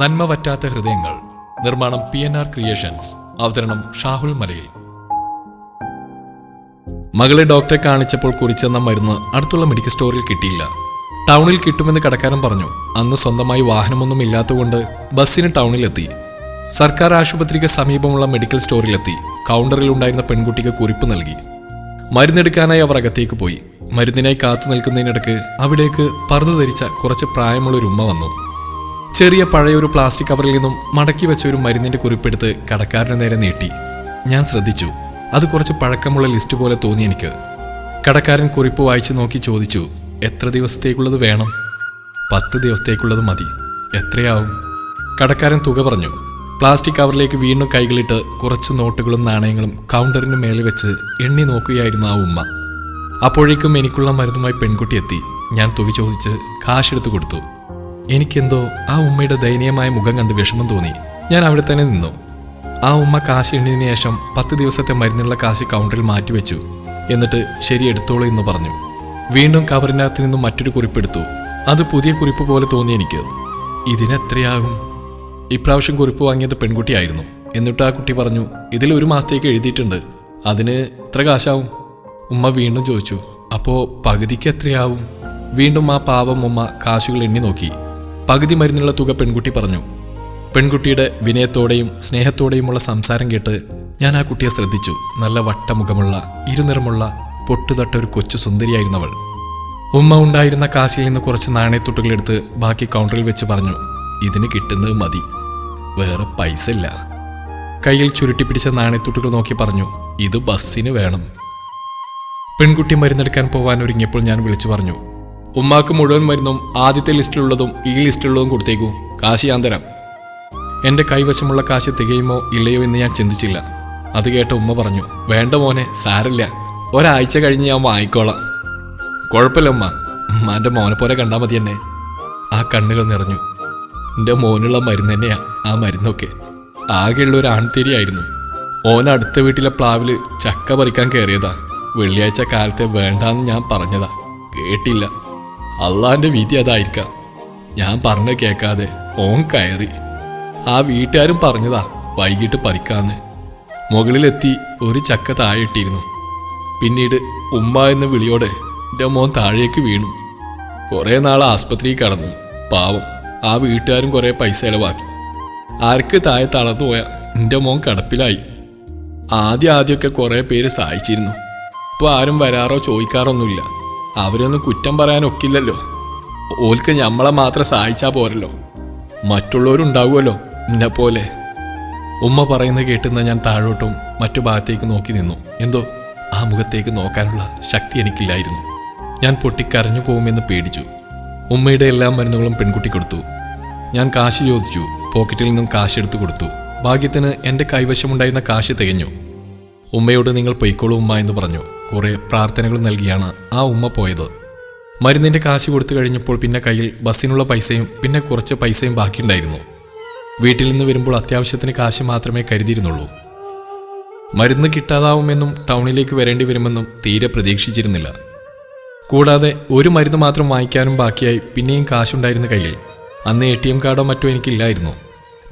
നന്മ വറ്റാത്ത ഹൃദയങ്ങൾ. നിർമ്മാണം പി എൻ ആർ ക്രിയേഷൻസ് അവതരണം ഷാഹുൽ മലയിൽ. മകളെ ഡോക്ടറെ കാണിച്ചപ്പോൾ കുറിച്ചെന്ന മരുന്ന് അടുത്തുള്ള മെഡിക്കൽ സ്റ്റോറിൽ കിട്ടിയില്ല. ടൗണിൽ കിട്ടുമെന്ന് കടക്കാരൻ പറഞ്ഞു. അന്ന് സ്വന്തമായി വാഹനമൊന്നും ഇല്ലാത്തതുകൊണ്ട് ബസ്സിന് ടൗണിലെത്തി. സർക്കാർ ആശുപത്രിക്ക് സമീപമുള്ള മെഡിക്കൽ സ്റ്റോറിലെത്തി. കൗണ്ടറിൽ ഉണ്ടായിരുന്ന പെൺകുട്ടിക്ക് കുറിപ്പ് നൽകി. മരുന്നെടുക്കാനായി അവർ അകത്തേക്ക് പോയി. മരുന്നിനായി കാത്തു നിൽക്കുന്നതിനിടക്ക് അവിടേക്ക് പറുതു ധരിച്ച കുറച്ച് പ്രായമുള്ള ഒരു ഉമ്മ വന്നു. ചെറിയ പഴയൊരു പ്ലാസ്റ്റിക് കവറിൽ നിന്നും മടക്കി വെച്ച ഒരു മരുന്നിന്റെ കുറിപ്പെടുത്ത് കടക്കാരന് നേരെ നീട്ടി. ഞാൻ ശ്രദ്ധിച്ചു. അത് കുറച്ച് പഴക്കമുള്ള ലിസ്റ്റ് പോലെ തോന്നി എനിക്ക്. കടക്കാരൻ കുറിപ്പ് വായിച്ചു നോക്കി ചോദിച്ചു എത്ര ദിവസത്തേക്കുള്ളത് വേണം? പത്ത് ദിവസത്തേക്കുള്ളത് മതി. എത്രയാവും? കടക്കാരൻ തുക പറഞ്ഞു. പ്ലാസ്റ്റിക് കവറിലേക്ക് വീണ്ടും കൈകളിട്ട് കുറച്ച് നോട്ടുകളും നാണയങ്ങളും കൗണ്ടറിന് മേലെ വെച്ച് എണ്ണി നോക്കുകയായിരുന്നു ആ ഉമ്മ. അപ്പോഴേക്കും എനിക്കുള്ള മരുന്നുമായി പെൺകുട്ടി എത്തി. ഞാൻ തുവി ചോദിച്ച് കാശെടുത്ത് കൊടുത്തു. എനിക്കെന്തോ ആ ഉമ്മയുടെ ദയനീയമായ മുഖം കണ്ട് വിഷമം തോന്നി. ഞാൻ അവിടെ തന്നെ നിന്നു. ആ ഉമ്മ കാശ് എണ്ണിയതിനു ശേഷം പത്ത് ദിവസത്തെ മരുന്നുള്ള കാശ് കൗണ്ടറിൽ മാറ്റിവെച്ചു എന്നിട്ട് ശരി എടുത്തോളൂ എന്ന് പറഞ്ഞു. വീണ്ടും കവറിനകത്ത് നിന്നും മറ്റൊരു കുറിപ്പെടുത്തു അത് പുതിയ കുറിപ്പ് പോലെ തോന്നി എനിക്ക്. ഇതിനെത്രയാകും? ഇപ്രാവശ്യം കുറിപ്പ് വാങ്ങിയത് പെൺകുട്ടിയായിരുന്നു. എന്നിട്ട് ആ കുട്ടി പറഞ്ഞു ഇതിൽ ഒരു മാസത്തേക്ക് എഴുതിയിട്ടുണ്ട്. അതിന് എത്ര കാശാവും. ഉമ്മ വീണ്ടും ചോദിച്ചു അപ്പോൾ പകുതിക്ക് എത്രയാവും? വീണ്ടും ആ പാവം ഉമ്മ കാശുകൾ എണ്ണി നോക്കി. പകുതി മരുന്നുള്ള തുക പെൺകുട്ടി പറഞ്ഞു. പെൺകുട്ടിയുടെ വിനയത്തോടെയും സ്നേഹത്തോടെയുമുള്ള സംസാരം കേട്ട് ഞാൻ ആ കുട്ടിയെ ശ്രദ്ധിച്ചു. നല്ല വട്ടമുഖമുള്ള ഇരുനിറമുള്ള പൊട്ടുതട്ട ഒരു കൊച്ചു സുന്ദരിയായിരുന്നവൾ ഉമ്മ ഉണ്ടായിരുന്ന കാശിൽ നിന്ന് കുറച്ച് നാണയത്തുട്ടുകൾ എടുത്ത് ബാക്കി കൗണ്ടറിൽ വെച്ച് പറഞ്ഞു ഇതിന് കിട്ടുന്നത് മതി. വേറെ പൈസ ഇല്ല കയ്യിൽ ചുരുട്ടിപ്പിടിച്ച നാണയത്തുട്ടുകൾ നോക്കി പറഞ്ഞു ഇത് ബസ്സിന് വേണം. പെൺകുട്ടി മരുന്നെടുക്കാൻ പോവാൻ ഒരുങ്ങിയപ്പോൾ ഞാൻ വിളിച്ചു പറഞ്ഞു ഉമ്മാക്ക് മുഴുവൻ മരുന്നും ആദ്യത്തെ ലിസ്റ്റിലുള്ളതും ഈ ലിസ്റ്റിലുള്ളതും കൊടുത്തേക്കൂ. കാശ് ഞാൻ തരാം. എന്റെ കൈവശമുള്ള കാശ് തികയുമോ ഇല്ലയോ എന്ന് ഞാൻ ചിന്തിച്ചില്ല. അത് കേട്ട ഉമ്മ പറഞ്ഞു വേണ്ട മോനെ സാരില്ല ഒരാഴ്ച കഴിഞ്ഞ് ഞാൻ വാങ്ങിക്കോളാം. കുഴപ്പമില്ല ഉമ്മ. ഉമ്മാന്റെ മോനെ പോലെ കണ്ടാൽ മതി എന്നെ ആ കണ്ണുകൾ നിറഞ്ഞു. എന്റെ മോനുള്ള മരുന്ന് തന്നെയാ. ആ മരുന്നൊക്കെ. ആകെയുള്ള ഒരു ആൺതിരിയായിരുന്നു. ഓൻ അടുത്ത വീട്ടിലെ പ്ലാവിൽ ചക്ക പറിക്കാൻ കയറിയതാ. വെള്ളിയാഴ്ച കാലത്തെ വേണ്ടാന്ന് ഞാൻ പറഞ്ഞതാ. കേട്ടില്ല. അള്ളാന്റെ വിധി അതായിരിക്കാം. ഞാൻ പറഞ്ഞ കേൾക്കാതെ ഓൻ കയറി. ആ വീട്ടുകാരും പറഞ്ഞതാ വൈകിട്ട് പറിക്കാന്ന്. മുകളിലെത്തി ഒരു ചക്ക താഴെ ഇട്ടിരുന്നു. പിന്നീട് ഉമ്മ എന്ന വിളിയോടെ എന്റെ മോൻ താഴേക്ക് വീണു. കുറേ നാൾ ആസ്പത്രിയിൽ കടന്നു. പാവം. ആ വീട്ടുകാരും കുറേ പൈസ ചെലവാക്കി. ആർക്ക് താഴെ തളർന്നു പോയ എന്റെ മോൻ കടപ്പിലായി. ആദ്യം ആദ്യമൊക്കെ കുറേ പേര് സഹായിച്ചിരുന്നു. ഇപ്പോൾ ആരും വരാറോ ചോദിക്കാറൊന്നുമില്ല. അവരൊന്നും കുറ്റം പറയാനൊക്കില്ലല്ലോ. ഓൽക്ക് ഞമ്മളെ മാത്രം സഹായിച്ചാ പോരല്ലോ. മറ്റുള്ളവരുണ്ടാവുമല്ലോ എന്നെ പോലെ. ഉമ്മ പറയുന്ന കേട്ടുന്ന ഞാൻ താഴോട്ടും മറ്റു ഭാഗത്തേക്ക് നോക്കി നിന്നു. എന്തോ ആ മുഖത്തേക്ക് നോക്കാനുള്ള ശക്തി എനിക്കില്ലായിരുന്നു. ഞാൻ പൊട്ടിക്കരഞ്ഞു പോകുമെന്ന് പേടിച്ചു. ഉമ്മയുടെ എല്ലാ മരുന്നുകളും പെൺകുട്ടി കൊടുത്തു. ഞാൻ കാശ് ചോദിച്ചു. പോക്കറ്റിൽ നിന്നും കാശ് എടുത്തു കൊടുത്തു. ഭാഗ്യത്തിന് എന്റെ കൈവശമുണ്ടായിരുന്ന കാശ് തികഞ്ഞു. ഉമ്മയോട് നിങ്ങൾ പൊയ്ക്കോളൂ ഉമ്മ എന്ന് പറഞ്ഞു. കുറേ പ്രാർത്ഥനകൾ നൽകിയാണ് ആ ഉമ്മ പോയത്. മരുന്നിന്റെ കാശ് കൊടുത്തു കഴിഞ്ഞപ്പോൾ പിന്നെ കയ്യിൽ ബസ്സിനുള്ള പൈസയും പിന്നെ കുറച്ച് പൈസയും ബാക്കിയുണ്ടായിരുന്നു. വീട്ടിൽ നിന്ന് വരുമ്പോൾ അത്യാവശ്യത്തിന് കാശ് മാത്രമേ കരുതിയിരുന്നുള്ളൂ. മരുന്ന് കിട്ടാതാവുമെന്നും ടൗണിലേക്ക് വരേണ്ടി വരുമെന്നും തീരെ പ്രതീക്ഷിച്ചിരുന്നില്ല. കൂടാതെ ഒരു മരുന്ന് മാത്രം വാങ്ങിക്കാനും ബാക്കിയായി പിന്നെയും കാശുണ്ടായിരുന്ന കയ്യിൽ. അന്ന് എ ടി എം കാർഡോ മറ്റോ എനിക്കില്ലായിരുന്നു.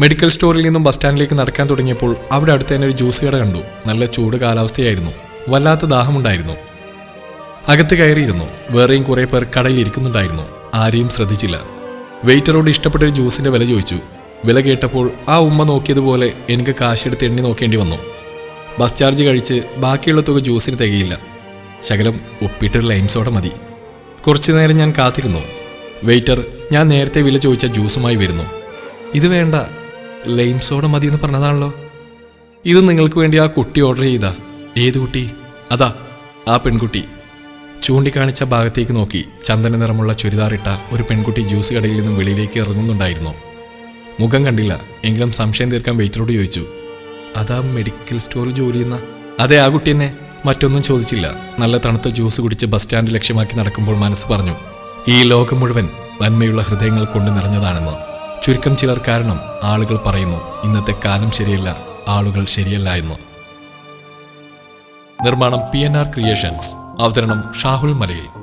മെഡിക്കൽ സ്റ്റോറിൽ നിന്നും ബസ് സ്റ്റാൻഡിലേക്ക് നടക്കാൻ തുടങ്ങിയപ്പോൾ അവിടെ അടുത്ത് തന്നെ ഒരു ജ്യൂസ് കട കണ്ടു. നല്ല ചൂട് കാലാവസ്ഥയായിരുന്നു. വല്ലാത്ത ദാഹമുണ്ടായിരുന്നു. അകത്ത് കയറിയിരുന്നു. വേറെയും കുറേ പേർ കടയിൽ ഇരിക്കുന്നുണ്ടായിരുന്നു. ആരെയും ശ്രദ്ധിച്ചില്ല. വെയിറ്ററോട് ഇഷ്ടപ്പെട്ട ഒരു ജ്യൂസിന്റെ വില ചോദിച്ചു. വില കേട്ടപ്പോൾ ആ ഉമ്മ നോക്കിയതുപോലെ എനിക്ക് കാശെടുത്ത് എണ്ണി നോക്കേണ്ടി വന്നു. ബസ് ചാർജ് കഴിച്ച് ബാക്കിയുള്ള തുക ജ്യൂസിന് തികയില്ല. ശകലം ഉപ്പിട്ടൊരു ലൈം മതി. കുറച്ചു നേരം ഞാൻ കാത്തിരുന്നു. വെയിറ്റർ ഞാൻ നേരത്തെ വില ചോദിച്ച ജ്യൂസുമായി വരുന്നു. ഇത് വേണ്ട. ലൈം സോഡ മതി എന്ന് പറഞ്ഞതാണല്ലോ. ഇത് നിങ്ങൾക്ക് വേണ്ടി ആ കുട്ടി ഓർഡർ ചെയ്താ. ഏത് കുട്ടി? അതാ ആ പെൺകുട്ടി. ചൂണ്ടിക്കാണിച്ച ഭാഗത്തേക്ക് നോക്കി ചന്ദന നിറമുള്ള ചുരിദാറിട്ട ഒരു പെൺകുട്ടി ജ്യൂസ് കടയിൽ നിന്നും വെളിയിലേക്ക് ഇറങ്ങുന്നുണ്ടായിരുന്നു. മുഖം കണ്ടില്ല. എങ്കിലും സംശയം തീർക്കാൻ വെയിറ്ററോട് ചോദിച്ചു. അതാ മെഡിക്കൽ സ്റ്റോറിൽ ജോലി ചെയ്യുന്ന. അതെ ആ കുട്ടി തന്നെ മറ്റൊന്നും ചോദിച്ചില്ല. നല്ല തണുത്ത ജ്യൂസ് കുടിച്ച് ബസ് സ്റ്റാൻഡ് ലക്ഷ്യമാക്കി നടക്കുമ്പോൾ മനസ്സ് പറഞ്ഞു. ഈ ലോകം മുഴുവൻ നന്മയുള്ള ഹൃദയങ്ങൾ കൊണ്ട് നിറഞ്ഞതാണെന്ന് ചുരുക്കം ചിലർ കാരണം ആളുകൾ പറയുന്നു ഇന്നത്തെ കാലം ശരിയല്ല ആളുകൾ ശരിയല്ല എന്ന്. നിർമ്മാണം പി എൻ ആർ ക്രിയേഷൻസ് അവതരണം ഷാഹുൽ മലയിൽ.